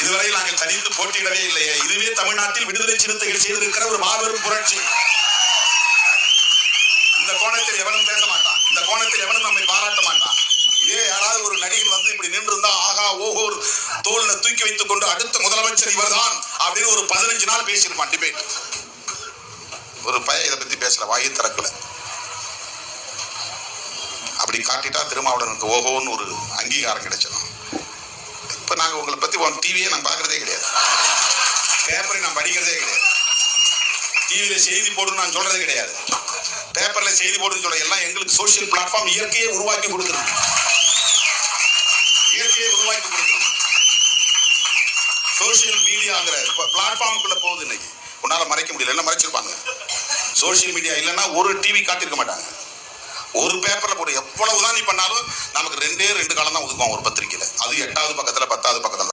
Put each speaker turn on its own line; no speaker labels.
இதுவரை நாங்கள் தனித்து போட்டியிடவே இல்லையே. இதுவே தமிழ்நாட்டில் விடுதலை சிறுத்தைகள் செய்திருக்கிற ஒரு மாபெரும் புரட்சி. இந்த கோணத்தில் எவனும் பேச மாட்டான். இந்த கோணத்தில் எவனும் நம்மை பாராட்ட மாட்டான். இதே யாராவது ஒரு நடிகன் வந்து இப்படி நின்றிருந்தா ஆகா ஓஹோர் தோல்ல தூக்கி வைத்துக் கொண்டு அடுத்த முதலமைச்சர் இவர்தான் அப்படின்னு ஒரு பதினஞ்சு நாள் பேசியிருப்பான் டிபேட். ஒரு பையன் இதை பத்தி பேசல வாயு திறக்கல. அப்படி காட்டிட்டா திருமாவளவனுக்கு ஓஹோன்னு ஒரு அங்கீகாரம் கிடைச்சதான் இப்ப நாங்க உங்களை பத்தி உன் டிவியை நான் பார்க்குறதே கிடையாது. பேப்பரை நான் படிக்கிறதே கிடையாது. டிவியில செய்தி போடுன்னு நான் சொல்றதே கிடையாது. பேப்பர்ல செய்தி போடுன்னு சொல்ல எல்லாம் எங்களுக்கு சோஷியல் பிளாட்ஃபார்ம் இயற்கையை உருவாக்கி கொடுத்துருக்கு. இயற்கையை உருவாக்கி கொடுத்துருக்கு. சோஷியல் மீடியாங்கிற பிளாட்ஃபார்முக்குள்ள போகுது இன்னைக்கு. உன்னால மறைக்க முடியல. எல்லாம் மறைச்சிருப்பாங்க? சோஷியல் மீடியா இல்லைன்னா ஒரு டிவி காட்டியிருக்க மாட்டாங்க. ஒரு பேப்பர்ல போட்டு எவ்வளவுதான் நீ பண்ணாலும் நமக்கு ரெண்டே ரெண்டு காலம் தான் ஒதுக்குவான் ஒரு பத்திரிக்கையில் அது எட்டாவது பக்கத்துல பத்தாவது பக்கத்துல.